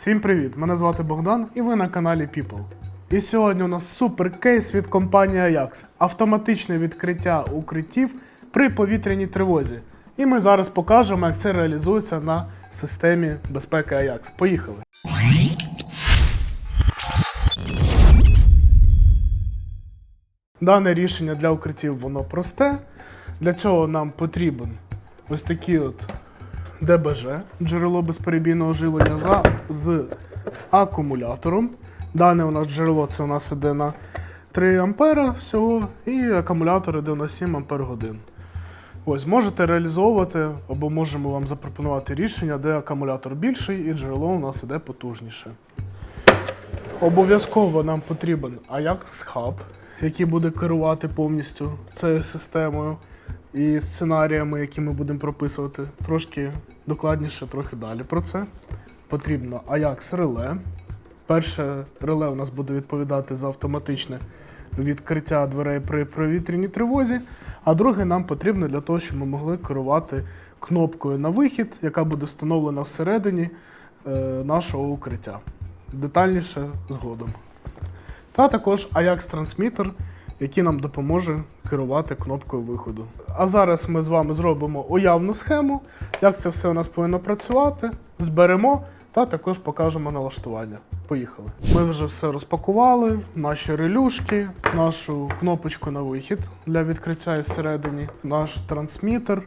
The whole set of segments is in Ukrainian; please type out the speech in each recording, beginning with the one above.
Всім привіт! Мене звати Богдан і ви на каналі People. І сьогодні у нас супер кейс від компанії Ajax. Автоматичне відкриття укриттів при повітряній тривозі. І ми зараз покажемо, як це реалізується на системі безпеки Ajax. Поїхали! Дане рішення для укриттів воно просте. Для цього нам потрібен ось такий от ДБЖ, джерело безперебійного живлення за, з акумулятором. Дане у нас джерело це у нас іде на 3 ампера всього, і акумулятор іде на 7 ампер годин. Ось можете реалізовувати, або можемо вам запропонувати рішення, де акумулятор більший і джерело у нас іде потужніше. Обов'язково нам потрібен Ajax Hub, який буде керувати повністю цією системою і сценаріями, які ми будемо прописувати. Трошки докладніше, трохи далі про це. Потрібно Ajax реле. Перше реле у нас буде відповідати за автоматичне відкриття дверей при провітряній тривозі, а друге нам потрібно для того, щоб ми могли керувати кнопкою на вихід, яка буде встановлена всередині е, нашого укриття. Детальніше згодом. Та також Ajax трансмітер, який нам допоможе керувати кнопкою виходу. А зараз ми з вами зробимо уявну схему, як це все у нас повинно працювати, зберемо та також покажемо налаштування. Поїхали. Ми вже все розпакували, наші релюшки, нашу кнопочку на вихід для відкриття із середині, наш трансмітер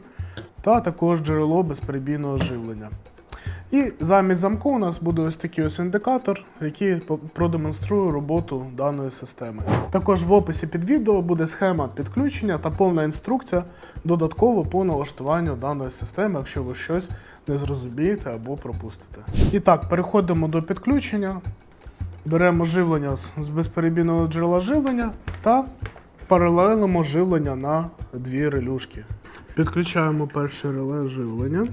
та також джерело безперебійного живлення. І замість замку у нас буде ось такий ось індикатор, який продемонструє роботу даної системи. Також в описі під відео буде схема підключення та повна інструкція додатково по налаштуванню даної системи, якщо ви щось не зрозумієте або пропустите. І так, переходимо до підключення. Беремо живлення з безперебійного джерела живлення та паралелимо живлення на дві релюшки. Підключаємо перше реле живлення.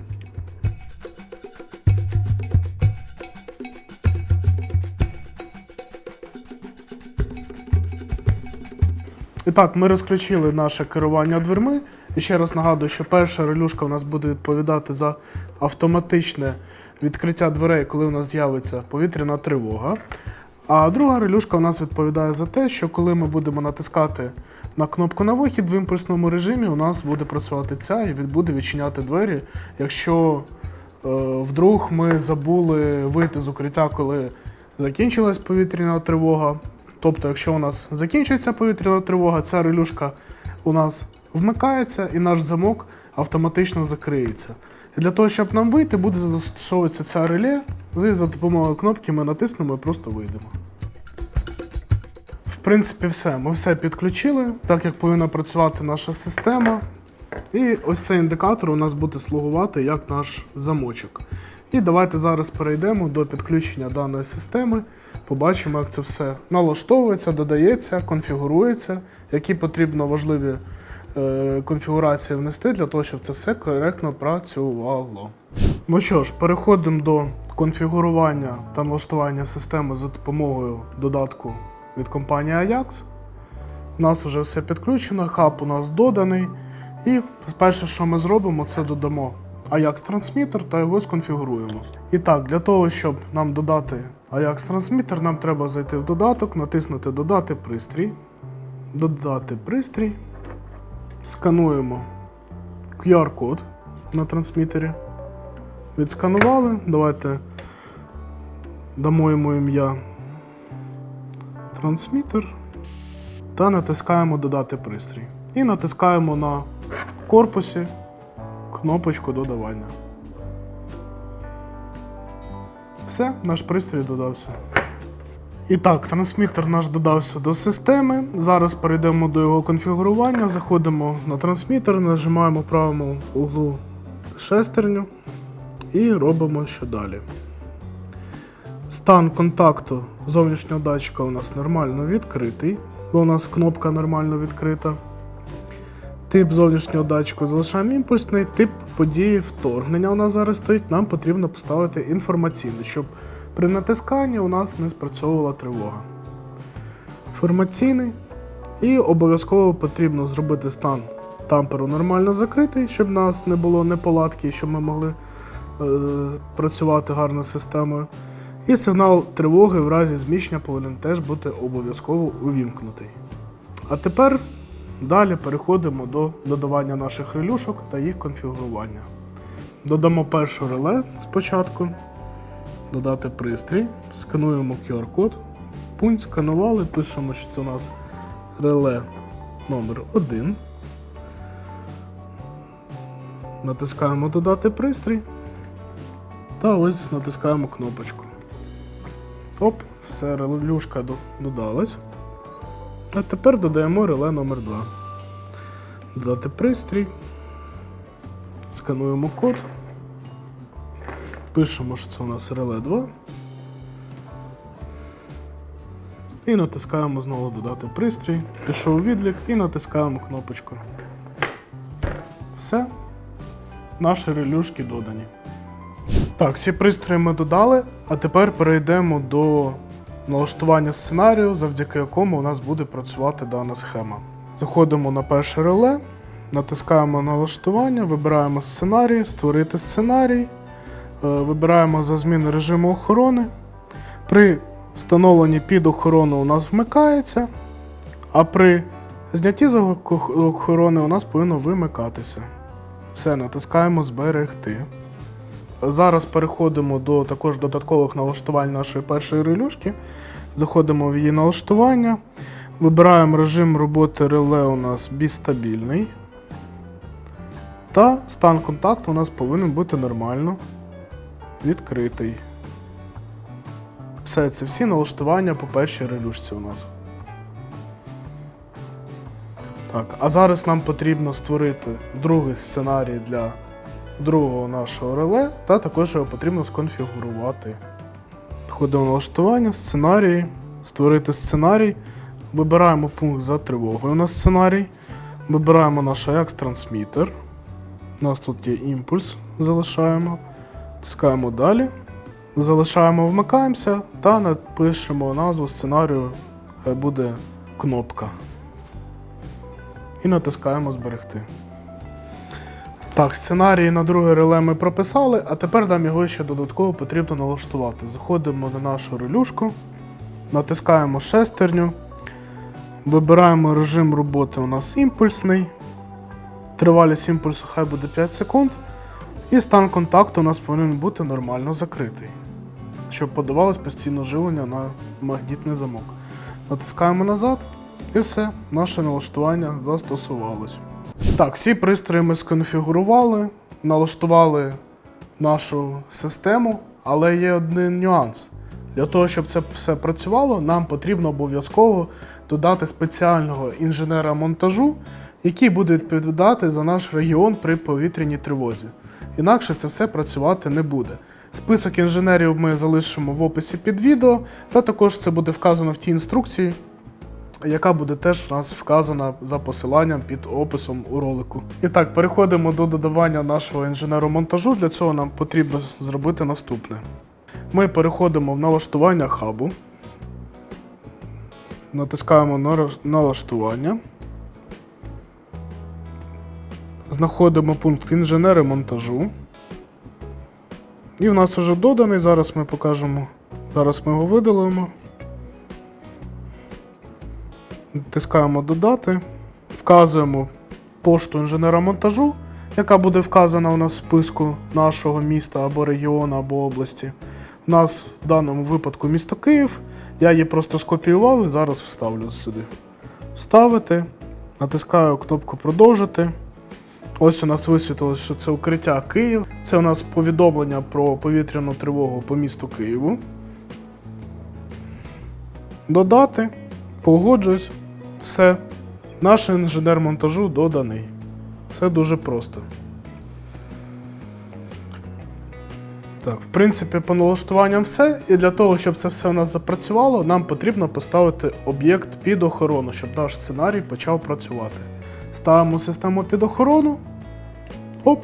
І так, ми розключили наше керування дверми. І ще раз нагадую, що перша релюшка у нас буде відповідати за автоматичне відкриття дверей, коли у нас з'явиться повітряна тривога. А друга релюшка у нас відповідає за те, що коли ми будемо натискати на кнопку на вихід в імпульсному режимі, у нас буде працювати ця і буде відчиняти двері, якщо е, вдруг ми забули вийти з укриття, коли закінчилась повітряна тривога. Тобто, якщо у нас закінчується повітряна тривога, ця релюшка у нас вмикається і наш замок автоматично закриється. І для того, щоб нам вийти, буде застосовуватися ця реле, і за допомогою кнопки ми натиснемо і просто вийдемо. В принципі, все. Ми все підключили, так як повинна працювати наша система. І ось цей індикатор у нас буде слугувати як наш замочок. І давайте зараз перейдемо до підключення даної системи. Побачимо, як це все налаштовується, додається, конфігурується, які потрібно важливі е, конфігурації внести для того, щоб це все коректно працювало. Ну що ж, переходимо до конфігурування та налаштування системи за допомогою додатку від компанії Ajax. У нас вже все підключено, хаб у нас доданий. І перше, що ми зробимо, це додамо Ajax трансмітер та його сконфігуруємо. І так, для того, щоб нам додати Ajax трансмітер, нам треба зайти в додаток, натиснути Додати пристрій, додати пристрій, скануємо QR-код на трансмітері. Відсканували. Давайте дамо йому ім'я трансмітер та натискаємо Додати пристрій. І натискаємо на корпусі кнопочку додавання. Все, наш пристрій додався. І так, трансмітер наш додався до системи. Зараз перейдемо до його конфігурування. Заходимо на трансмітер, нажимаємо правому углу шестерню і робимо що далі. Стан контакту зовнішнього датчика у нас нормально відкритий, бо у нас кнопка нормально відкрита. Тип зовнішнього датчику залишаємо імпульсний, тип події вторгнення у нас зараз стоїть. Нам потрібно поставити інформаційний, щоб при натисканні у нас не спрацьовувала тривога. Інформаційний. І обов'язково потрібно зробити стан тамперу нормально закритий, щоб у нас не було неполадки, щоб ми могли е, працювати гарно системою. І сигнал тривоги в разі зміщення повинен теж бути обов'язково увімкнутий. А тепер далі переходимо до додавання наших релюшок та їх конфігурування. Додамо перше реле спочатку, додати пристрій, скануємо QR-код, пункт сканували, пишемо, що це у нас реле номер 1 Натискаємо Додати пристрій. Та ось натискаємо кнопочку. Оп, все, релюшка додалась. А тепер додаємо реле номер 2 Додати пристрій. Скануємо код. Пишемо, що це у нас реле 2. І натискаємо знову додати пристрій. Пішов відлік і натискаємо кнопочку. Все. Наші релюшки додані. Так, всі пристрої ми додали, а тепер перейдемо до налаштування сценарію, завдяки якому у нас буде працювати дана схема. Заходимо на перше реле, натискаємо налаштування, вибираємо сценарій, створити сценарій, е, вибираємо за зміни режиму охорони. При встановленні під охорону у нас вмикається, а при знятті з охорони у нас повинно вимикатися. Все, натискаємо Зберегти. Зараз переходимо до також додаткових налаштувань нашої першої релюшки. Заходимо в її налаштування. Вибираємо режим роботи реле у нас бістабільний. Та стан контакту у нас повинен бути нормально відкритий. Все, це всі налаштування по першій релюшці у нас. Так, а зараз нам потрібно створити другий сценарій для другого нашого реле, та також його потрібно сконфігурувати. Входимо в налаштування, сценарії, створити сценарій. Вибираємо пункт за тривогою. У нас сценарій. Вибираємо наш Ajax трансмітер. У нас тут є імпульс, залишаємо. Тискаємо далі. Залишаємо, вмикаємося та напишемо назву сценарію. Буде кнопка. І натискаємо зберегти. Так, сценарій на друге реле ми прописали, а тепер нам його ще додатково потрібно налаштувати. Заходимо на нашу релюшку, натискаємо шестерню, вибираємо режим роботи у нас імпульсний. Тривалість імпульсу хай буде 5 секунд. І стан контакту у нас повинен бути нормально закритий, щоб подавалось постійно живлення на магнітний замок. Натискаємо назад, і все, наше налаштування застосувалось. Так, всі пристрої ми сконфігурували, налаштували нашу систему, але є один нюанс. Для того, щоб це все працювало, нам потрібно обов'язково додати спеціального інженера монтажу, який буде відповідати за наш регіон при повітряній тривозі. Інакше це все працювати не буде. Список інженерів ми залишимо в описі під відео, та також це буде вказано в тій інструкції, яка буде теж у нас вказана за посиланням під описом у ролику. І так, переходимо до додавання нашого інженеру-монтажу. Для цього нам потрібно зробити наступне. Ми переходимо в налаштування хабу, натискаємо на налаштування, знаходимо пункт інженери монтажу. І в нас вже доданий, зараз ми покажемо, зараз ми його видалимо. Натискаємо додати, вказуємо пошту інженера монтажу, яка буде вказана у нас в списку нашого міста або регіону, або області. У нас в даному випадку місто Київ. Я її просто скопіював і зараз вставлю сюди. Вставити, натискаю кнопку продовжити. Ось у нас висвітилось, що це укриття Київ. Це у нас повідомлення про повітряну тривогу по місту Києву. Додати. Погоджуюсь. Все. Наш інженер монтажу доданий. Все дуже просто. Так, в принципі, по налаштуванням все. І для того, щоб це все у нас запрацювало, нам потрібно поставити об'єкт під охорону, щоб наш сценарій почав працювати. Ставимо систему під охорону. Оп.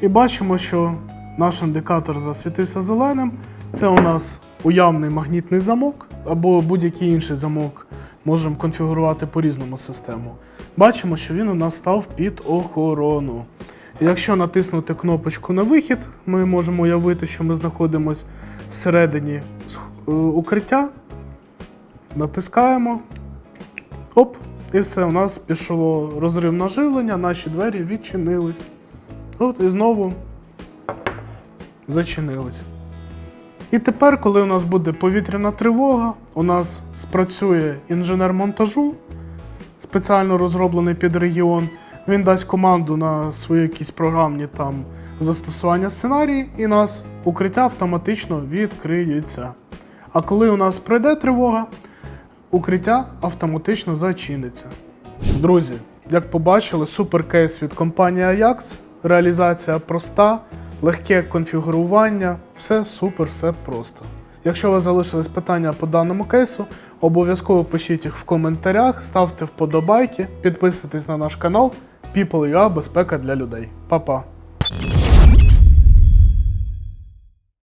І бачимо, що наш індикатор засвітився зеленим. Це у нас уявний магнітний замок або будь-який інший замок можемо конфігурувати по-різному систему. Бачимо, що він у нас став під охорону. Якщо натиснути кнопочку на вихід, ми можемо уявити, що ми знаходимося всередині е, укриття, натискаємо. Оп, і все, у нас пішло розривне живлення, наші двері відчинились. От і знову зачинились. І тепер, коли у нас буде повітряна тривога, у нас спрацює інженер монтажу, спеціально розроблений під регіон. Він дасть команду на свої якісь програмні там застосування сценарії, і нас укриття автоматично відкриється. А коли у нас пройде тривога, укриття автоматично зачиниться. Друзі, як побачили, суперкейс від компанії Ajax, реалізація проста, легке конфігурування, все супер, все просто. Якщо у вас залишились питання по даному кейсу, обов'язково пишіть їх в коментарях, ставте вподобайки, підписуйтесь на наш канал People.ua Безпека для людей. Па-па!